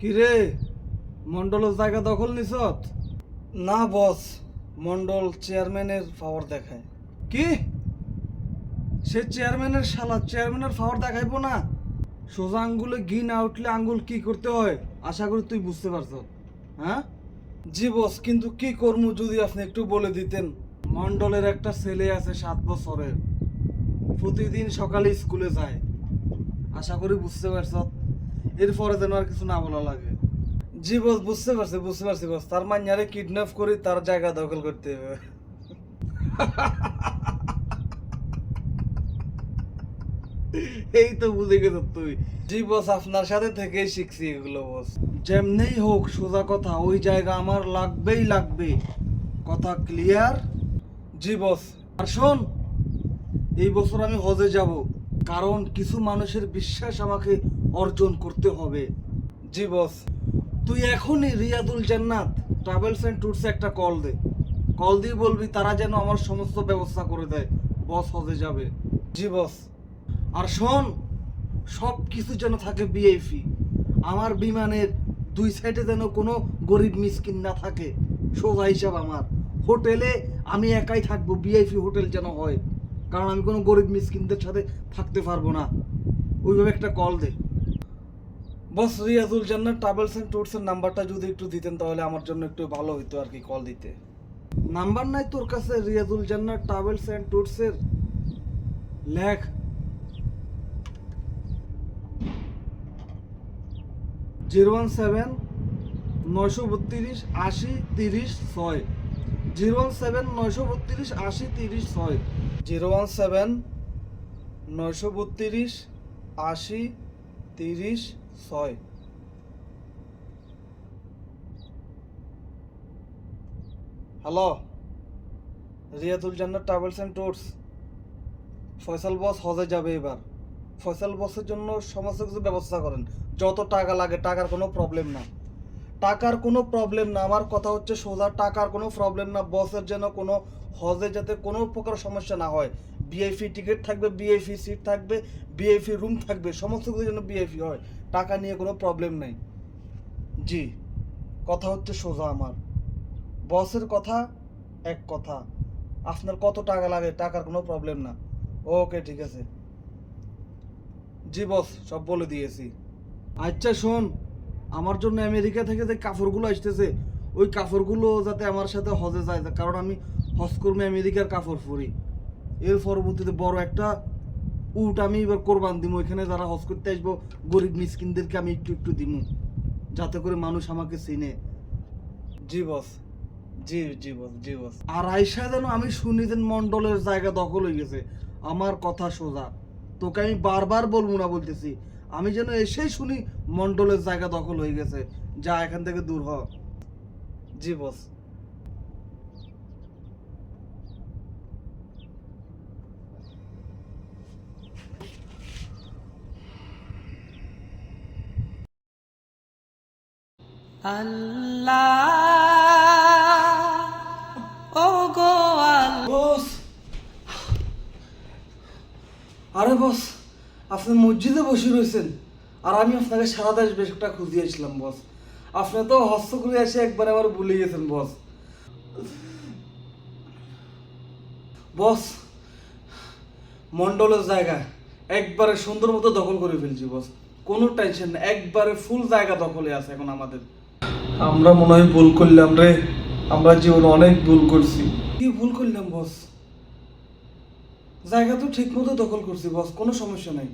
কিরে মন্ডলের জায়গা দখল নিছত? না, বস মন্ডল চেয়ারম্যানের পাওয়ার দেখায়। কি? সে চেয়ারম্যানের শালা, চেয়ারম্যানের পাওয়ার দেখাইবো না? সোজা আঙ্গুলে ঘি না উঠলে আঙ্গুল কি করতে হয়? আশা করি তুই বুঝতে পারছ। হ্যাঁ? জি, বস, কিন্তু কি করব যদি আপনি একটু বলে দিতেন? মন্ডলের একটা ছেলে আছে সাত বছরের। প্রতিদিন সকালে স্কুলে যায়। আশা করি বুঝতে পারছ। এরপরে যেন আর কিছু না বলা লাগে। জি বস বুঝতে পারছি বুঝতে পারছি বস তার মান্যারে কিডন্যাপ করে তার জায়গা দখল করতে হবে। এই তো বুঝে গেছ তুই। জি বস আপনার সাথে থেকেই শিখছি এগুলো বস যেমনি হোক, সোজা কথা, ওই জায়গা আমার লাগবেই লাগবে। কথা ক্লিয়ার জি বস আর শোন, এই বছর আমি হজে যাব। কারণ কিছু মানুষের বিশ্বাস আমাকে অর্জন করতে হবে। জি বস তুই এখনই রিয়াদুল জান্নাত ট্রাভেলস অ্যান্ড ট্যুরসে একটা কল দে। কল দিয়ে বলবি, তারা যেন আমার সমস্ত ব্যবস্থা করে দেয়। বস হজে যাবে। জি বস আর শোন, সব কিছু যেন থাকে বিএফি আমার বিমানের দুই সাইডে যেন কোনো গরিব মিসকিন না থাকে। সোজা হিসাব আমার। হোটেলে আমি একাই থাকব বিআইপি হোটেল যেন হয়। কারণ আমি কোনো গরিব মিসকিনদের সাথে থাকতে পারব না। ওইভাবে একটা কল দে। বস রিয়াজুল জান্নাত ট্রাভেলস অ্যান্ড ট্যুরসের নাম্বারটা যদি একটু দিতেন তাহলে আমার জন্য একটু ভালো হতো আর কি কল দিতে। নাম্বার নাই তোর কাছে রিয়াজুল জান্নাত ট্রাভেলস অ্যান্ড ট্যুরসের লেখ। জিরো ওয়ান সেভেন নয়শো বত্রিশ, আশি, তিরিশ, ছয়। জিরো ওয়ান সেভেন নয়শো বত্রিশ, আশি, তিরিশ, ছয়। জিরো ওয়ান সেভেন নয়শো বত্রিশ, আশি, তিরিশ ছয়। Hello Riadul Jannat travels and tours Faisal boss হজে যাবে এবার। ফয়সাল বসের জন্য সমস্ত কিছু ব্যবস্থা করেন। যত টাকা লাগে, টাকার কোনো প্রবলেম না। টাকার কোনো প্রবলেম না। আমার কথা হচ্ছে সোজা, টাকার কোনো প্রবলেম না। বসের যেন কোনো হজে যাতে কোনো প্রকার সমস্যা না হয়। বিএফি টিকিট থাকবে বিএফি সিট থাকবে বিএফি রুম থাকবে সমস্ত কিছু যেন বিএফি হয়। টাকা নিয়ে কোনো প্রবলেম নেই। জি, কথা হচ্ছে সোজা আমার। বসের কথা এক কথা। আপনার কত টাকা লাগে, টাকার কোনো প্রবলেম না। ওকে ঠিক আছে। জি, বস, সব বলে দিয়েছি। আচ্ছা শোন, আমার জন্য আমেরিকা থেকে যে কাপড়গুলো আসতেছে, ওই কাপড়গুলো যাতে আমার সাথে হজে যায়, কারণ আমি হজ কর্মী আমেরিকার কাপড় পরি এর পরবর্তীতে বড় একটা উট আমি এবার কোরবান দিব ওইখানে যারা হজ করতে আসব গরিব মিসকিনদেরকে আমি একটু একটু দিব যাতে করে মানুষ আমাকে চিনে। জি বস। জি জি বস জি বস। আর আয়সা যেন আমি শুনি যেন মন্ডলের জায়গা দখল হয়ে গেছে আমার কথা সোজা। তোকে আমি বারবার বলব না বলতেছি আমি যেন এসেই শুনি মন্ডলের জায়গা দখল হয়ে গেছে যা এখান থেকে দূর হ। জি বস। আল্লাহ। ও গো বস। আরে বস, আপনি মসজিদে বসে রয়েছেন। আর আমি আপনাকে সারা দেশ বেশ একটা খুঁজিয়েছিলাম বস। আপনি তো হস্ত করে এসে একবার আবার ভুলে গেছেন, বস। বস মন্ডলের জায়গা একবারে সুন্দর মতো দখল করে ফেলছি, বস। কোনো টেনশন একবারে ফুল জায়গা দখলে আছে এখন আমাদের। আমরা মনে হয় ভুল করলাম রে। আমরা জীবনে অনেক ভুল করছি। কি ভুল করলাম, বস? জায়গা তো ঠিক মতো দখল করছি, বস, কোনো সমস্যা নাই।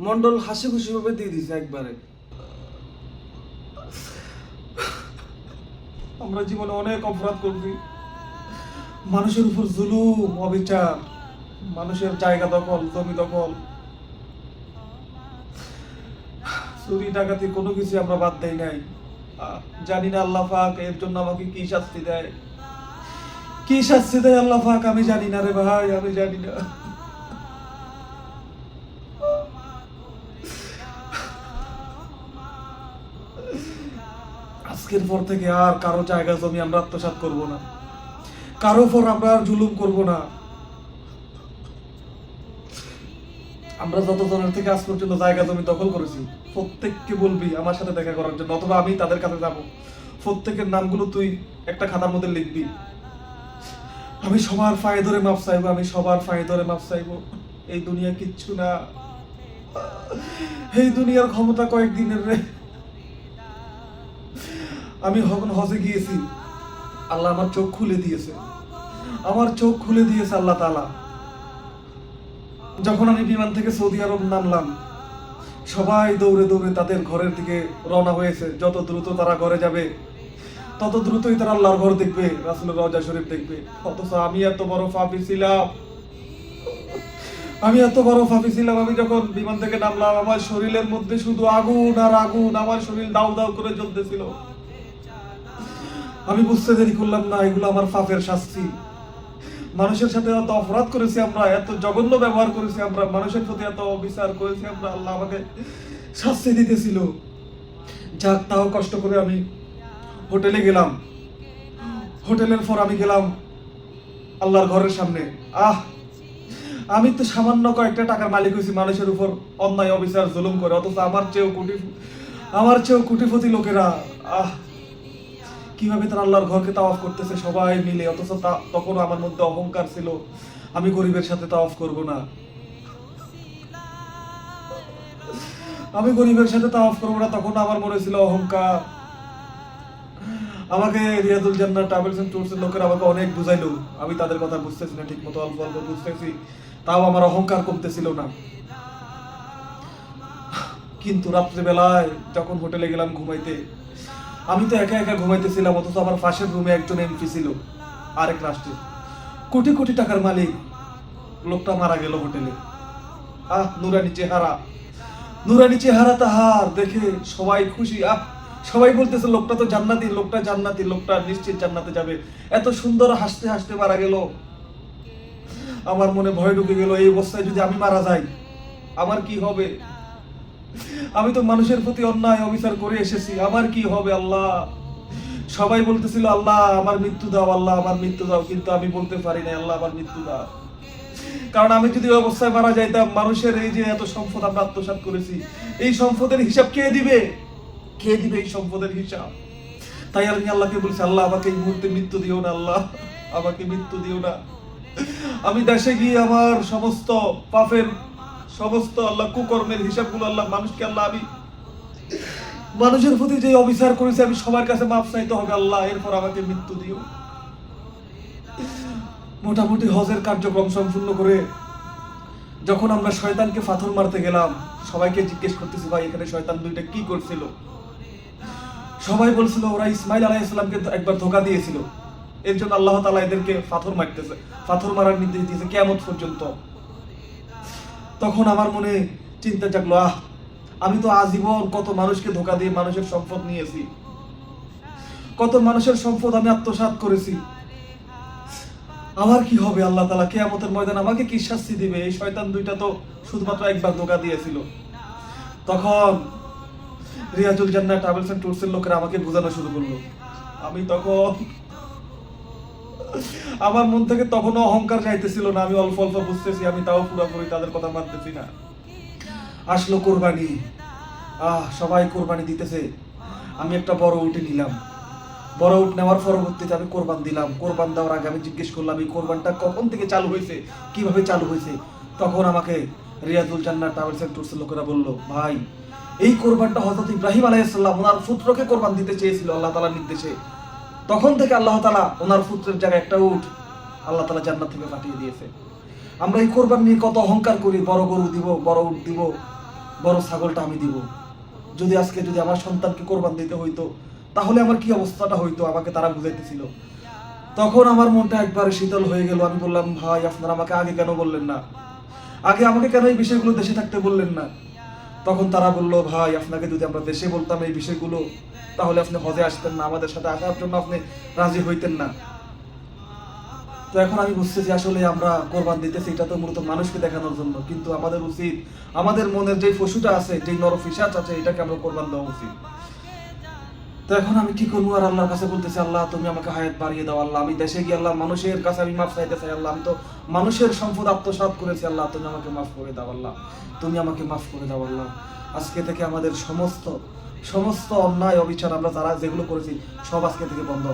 মন্ডল হাসি খুশি ভাবে দিয়ে দিছে একবারে। আমরা জীবনে অনেক অপরাধ করছি। মানুষের উপর জুলুম, অবিচার, মানুষের জায়গা দখল, জমি দখল। চুরি ডাকাতি কোনো কিছু আমরা বাদ দেই নাই জানি না আল্লাহ পাক এর জন্য আমাকে কি শাস্তি দেয়। কি শাস্তি দেয় আল্লাহ পাক আমি জানি না রে ভাই, আমি জানি না। আজকের পর থেকে আর কারও জায়গা জমি আমরা আত্মসাৎ করব না। কারও পর আমরা জুলুম করব না। আমরা যত জনের থেকে আজ পর্যন্ত জায়গা জমি দখল করেছি, প্রত্যেককে বলবি আমার সাথে দেখা করার জন্য, অথবা আমি তাদের কাছে যাব। প্রত্যেকের নামগুলো তুই একটা খাতার মধ্যে লিখবি। আমি সবার ফায়ে ধরে মাপ চাইব, আমি সবার ফায়ে ধরে মাপ চাইব। এই দুনিয়া কিচ্ছু না। এই দুনিয়ার ক্ষমতা কয়েকদিনের রে। আমি যখন হজে গিয়েছি। আল্লাহ আমার চোখ খুলে দিয়েছে। আমার চোখ খুলে দিয়েছে আল্লাহ তালা যখন আমি বিমান থেকে সৌদি আরব নামলাম, সবাই দৌড়ে দৌড়ে তাদের ঘরের দিকে রওনা হয়েছে। যত দ্রুত তারা ঘরে যাবে, তত দ্রুতই তারা আল্লাহর ঘর দেখবে, রাসুলের রজা শরীফ দেখবে। অথচ আমি এত বড় ফাঁপি ছিলাম। আমি এত বড় ফাফি ছিলাম, আমি যখন বিমান থেকে নামলাম, আমার শরীরের মধ্যে শুধু আগুন আর আগুন, আমার শরীর দাউ দাউ করে জ্বলতেছিল। আমি বুঝতে দেরি করলাম না, এগুলো আমার ফাফের শাস্তি। মানুষের সাথে এত অপরাধ করেছি আমরা, এত জঘন্য ব্যবহার করেছি আমরা, মানুষের প্রতি এত অবিচার করেছি আমরা, আল্লাহ আমাকে শাস্তি দিতেছিল। যাক, তাও কষ্ট করে আমি হোটেলে গেলাম। হোটেলের পর আমি গেলাম আল্লাহর ঘরের সামনে। আহ! আমি তো সামান্য কয়েকটা টাকার মালিক হয়েছি, মানুষের উপর অন্যায়, অবিচার, জুলুম করে, অথচ আমার চেয়েও কোটি আমার চেয়েও কোটিপতি লোকেরা, আহ! কীভাবে তারা আল্লাহর ঘরকে তাওয়াফ করতেছে সবাই মিলে, অথচ তা- তখনও আমার মধ্যে অহংকার ছিল। আমি গরিবের সাথে তাওয়াফ করব না। আমি গরিবের সাথে তাওয়াফ করব না তখন আমার মনে ছিল অহংকার। আমাকে Riadul Jannat travels and tours এর লোকেরা আমাকে অনেক বুঝাইলো। আমি তাদের কথা বুঝতেছি না, ঠিক মতো অল্প অল্প বুঝতেছি। তাও আমার অহংকার কমতেছিল না। কিন্তু রাত্রেবেলায় যখন হোটেলে গেলাম ঘুমাইতে আমি তো একা একা ঘুমাইতেছিলাম, অথচ আমার পাশের রুমে একজন এমপি ছিল, আরেক রাষ্ট্রে কোটি কোটি টাকার মালিক, লোকটা মারা গেল হোটেলে। আহ, নুরানি চেহারা। নুরানি চেহারা তাহার, দেখে সবাই খুশি। আহ, সবাই বলতেছে, লোকটা তো জান্নাতি, লোকটা জান্নাতি, লোকটা নিশ্চিত জান্নাতে যাবে। এত সুন্দর হাসতে হাসতে মারা গেল। আমার মনে ভয় ঢুকে গেল, এই অবস্থায় যদি আমি মারা যাই, আমার কি হবে? আমি তো মানুষের প্রতি অন্যায় অবিচার করে এসেছি। আমার কি হবে আল্লাহ? সবাই বলতেছিল, আল্লাহ, আমার মৃত্যু দাও, আল্লাহ, আমার মৃত্যু দাও। কিন্তু আমি বলতে পারি না আল্লাহ, আমার মৃত্যু দাও। কারণ আমি যদি অবস্থায় মারা যাইতাম, মানুষের এই যে এত সম্পদ আমরা আত্মসাৎ করেছি, এই সম্পদের হিসাব কে দিবে? কে দিবে এই সম্পদের হিসাব? তাই আমি আল্লাহকে বলছি, আল্লাহ, আমাকে এই মুহূর্তে মৃত্যু দিও না, আল্লাহ, আমাকে মৃত্যু দিও না। আমি দেশে গিয়ে আমার সমস্ত পাপের সমস্ত আল্লাহ কুকর্মের হিসাবগুলো আল্লাহ মানুষকে আল্লাহ আমি মানুষের প্রতি যে অবিচার করেছে, আমি সবার কাছে মাপ চাইতে হবে আল্লাহ, এরপর আমাকে মৃত্যু দিও। মোটামুটি হজের কার্যক্রম সম্পূর্ণ করে যখন আমরা শয়তানকে পাথর মারতে গেলাম, সবাইকে জিজ্ঞেস করতেছি, ভাই, এখানে শয়তান দুইটা কি করছিল? সবাই বলছিল, ওরা ইসমাইল আলাইহিসসালামকে একবার ধোকা দিয়েছিল। এর জন্য আল্লাহ তাআলা এদেরকে পাথর মারতেছে পাথর মারার নির্দেশ দিয়েছে কেমন পর্যন্ত। তখন আমার মনে চিন্তা জাগলো, আহ, আমি তো আজীবন কত মানুষকে ধোকা দিয়ে মানুষের সম্পদ নিয়েছি। কত মানুষের সম্পদ আমি আত্মসাৎ করেছি। আমার কি হবে আল্লাহ তালা কেয়ামতের ময়দান আমাকে কি শাস্তি দিবে? এই শয়তান দুইটা তো শুধুমাত্র একবার ধোকা দিয়েছিল। তখন রিয়াজুল জান্নাত ট্রাভেলস এন্ড ট্যুরস এর লোকেরা আমাকে বোঝানো শুরু করল। আমি তখন আমার মন থেকে তখনও অহংকার চাইতেছিল না, আমি অল্প অল্প বুঝতেছি, আমি তাও পুরোপুরি তাদের কথা মানতেছি না। আসলো কোরবানি। আহ, সবাই কোরবানি দিতেছে। আমি একটা বড় উঠে নিলাম। বড় উঠ নেওয়ার পরবর্তীতে আমি কোরবান দিলাম। কোরবান দেওয়ার আগে আমি জিজ্ঞেস করলাম, এই কোরবানটা কখন থেকে চালু হয়েছে কীভাবে চালু হয়েছে তখন আমাকে রিয়াজুল জান্নাত ট্রাভেলস ট্যুরস লোকেরা বলল, ভাই, এই কোরবানটা হযরত ইব্রাহিম আলাইহিসসালাম ওনার পুত্রকে কোরবান দিতে চেয়েছিল, আল্লাহ তাআলার নির্দেশে। তখন থেকে আল্লাহ তালা ওনার পুত্রের জায়গায় একটা উঠ আল্লাহ তালা জান্নাত থেকে পাঠিয়ে দিয়েছে। আমরা এই কোরবান নিয়ে কত অহংকার করি, বড় গরু দিব, বড় উট দিব, বড় ছাগলটা আমি দিব। যদি আজকে যদি আমার সন্তানকে কোরবান দিতে হইতো, তাহলে আমার কি অবস্থাটা হইতো? আমাকে তারা বুঝাইতেছিল। তখন আমার মনটা একবারে শীতল হয়ে গেল। আমি বললাম, ভাই, আপনারা আমাকে আগে কেন বললেন না? আগে আমাকে কেন এই বিষয়গুলো দেশে থাকতে বললেন না? তখন তারা বলল, ভাই, আপনাকে যদি আমরা দেশে বলতাম এই বিষয়গুলো, তাহলে আপনি হজে আসতেন না, আমাদের সাথে আসার জন্য আপনি রাজি হইতেন না। তো এখন আমি বুঝতেছি আসলে আমরা কোরবান দিতেছি, এটা তো মূলত মানুষকে দেখানোর জন্য। কিন্তু আমাদের উচিত, আমাদের মনের যে পশুটা আছে, যে নরফিসাচ আছে, এটাকে আমরা কোরবান দেওয়া উচিত। তো এখন আমি কি করব? আর আল্লাহর কাছে বলতেছি, আল্লাহ, তুমি আমাকে হায়াত বাড়িয়ে দাও, আল্লাহ। আমি দেশে গিয়ে আল্লাহ, মানুষের কাছে আমি মাফ চাইতে চাই, আল্লাহ। আমি তো মানুষের সম্পদ আত্মসাৎ করেছি, আল্লাহ। তুমি আমাকে মাফ করে দাও, আল্লাহ। তুমি আমাকে মাফ করে দাও, আল্লাহ। আজকে থেকে আমাদের সমস্ত সমস্ত অন্যায়, অবিচার আমরা যারা যেগুলো করেছি, সব আজকে থেকে বন্ধ।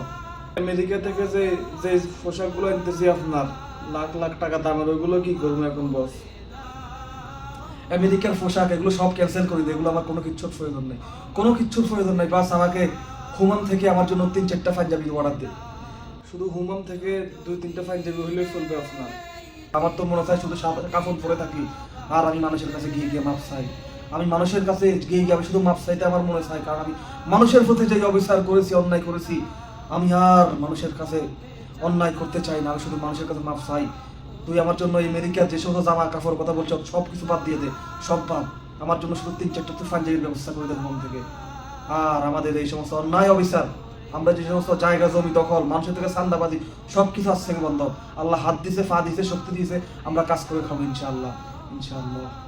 আমেরিকা থেকে যে যে পোশাকগুলো আনতেছি আপনার, লাখ লাখ টাকা দামের, ওইগুলো কি করব এখন বস আমেরিকার পোশাক, এগুলো সব ক্যান্সেল করে দিই এগুলো আমার কোনো কিচ্ছুর প্রয়োজন নেই। কোনো কিচ্ছুর প্রয়োজন নেই বাস আমাকে হুমাম থেকে আমার জন্য তিন চারটা পাঞ্জাবি অর্ডার দিন শুধু হুমাম থেকে দুই তিনটা পাঞ্জাবি হইলেই চলবে আপনার। আমার তো মনে হয় শুধু কাপড় পরে থাকি, আর আমি মানুষের কাছে গিয়ে গিয়ে মাপ চাই। আমি মানুষের কাছে গিয়ে গিয়ে আমি শুধু মাপ চাইতে আমার মনে চাই, কারণ আমি মানুষের প্রতি যে অবিচার করেছি, অন্যায় করেছি, আমি আর মানুষের কাছে অন্যায় করতে চাই না, আমি শুধু মানুষের কাছে মাপ চাই। তুই আমার জন্য এই আমেরিকার যে সমস্ত জামা, কাপড়, কথা বলছো, সব কিছু বাদ দিয়ে দে, সব বাদ। আমার জন্য শুধু তিন চারটা তুই জায়গার ব্যবস্থা করে দেন মন থেকে। আর আমাদের এই সমস্ত অন্যায় অবিচার, আমরা যে সমস্ত জায়গা, জমি, দখল, মানুষের থেকে চান্দাবাজি সব কিছু থেকে বন্ধ। আল্লাহ হাত দিছে ফা দিছে, শক্তি দিয়েছে, আমরা কাজ করে খাব ইনশাআল্লাহ ইনশাআল্লাহ।